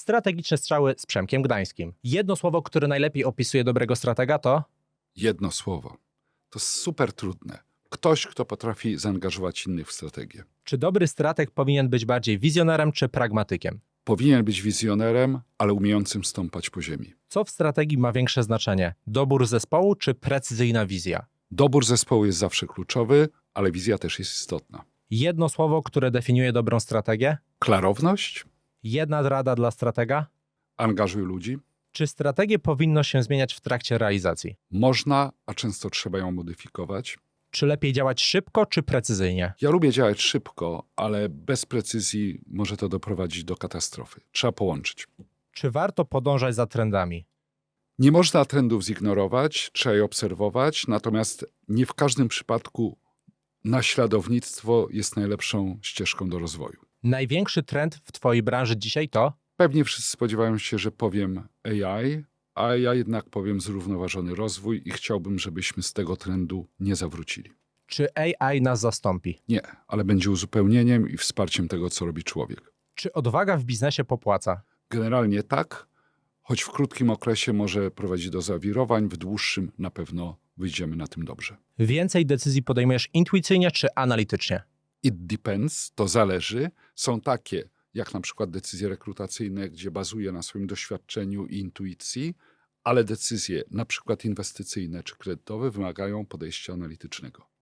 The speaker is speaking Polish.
Strategiczne strzały z Przemkiem Gdańskim. Jedno słowo, które najlepiej opisuje dobrego stratega to Jedno słowo. To super trudne. Ktoś, kto potrafi zaangażować innych w strategię. czy dobry strateg powinien być bardziej wizjonerem czy pragmatykiem? Powinien być wizjonerem, ale umiejącym stąpać po ziemi. Co w strategii ma większe znaczenie? Dobór zespołu czy precyzyjna wizja? Dobór zespołu jest zawsze kluczowy, ale wizja też jest istotna. Jedno słowo, które definiuje dobrą strategię? Klarowność, Jedna rada dla stratega? angażuj ludzi. Czy strategię powinno się zmieniać w trakcie realizacji? Można, a często trzeba ją modyfikować. Czy lepiej działać szybko czy precyzyjnie? Ja lubię działać szybko, ale bez precyzji może to doprowadzić do katastrofy. Trzeba połączyć. Czy warto podążać za trendami? Nie można trendów zignorować, trzeba je obserwować, natomiast nie w każdym przypadku naśladownictwo jest najlepszą ścieżką do rozwoju. Największy trend w Twojej branży dzisiaj to? Pewnie wszyscy spodziewają się, że powiem AI, a ja jednak powiem zrównoważony rozwój i chciałbym, żebyśmy z tego trendu nie zawrócili. Czy AI nas zastąpi? Nie, ale będzie uzupełnieniem i wsparciem tego, co robi człowiek. Czy odwaga w biznesie popłaca? Generalnie tak, choć w krótkim okresie może prowadzić do zawirowań, w dłuższym na pewno wyjdziemy na tym dobrze. Więcej decyzji podejmujesz intuicyjnie czy analitycznie? It depends, to zależy. Są takie, jak na przykład decyzje rekrutacyjne, gdzie bazuję na swoim doświadczeniu i intuicji, ale decyzje na przykład inwestycyjne czy kredytowe wymagają podejścia analitycznego.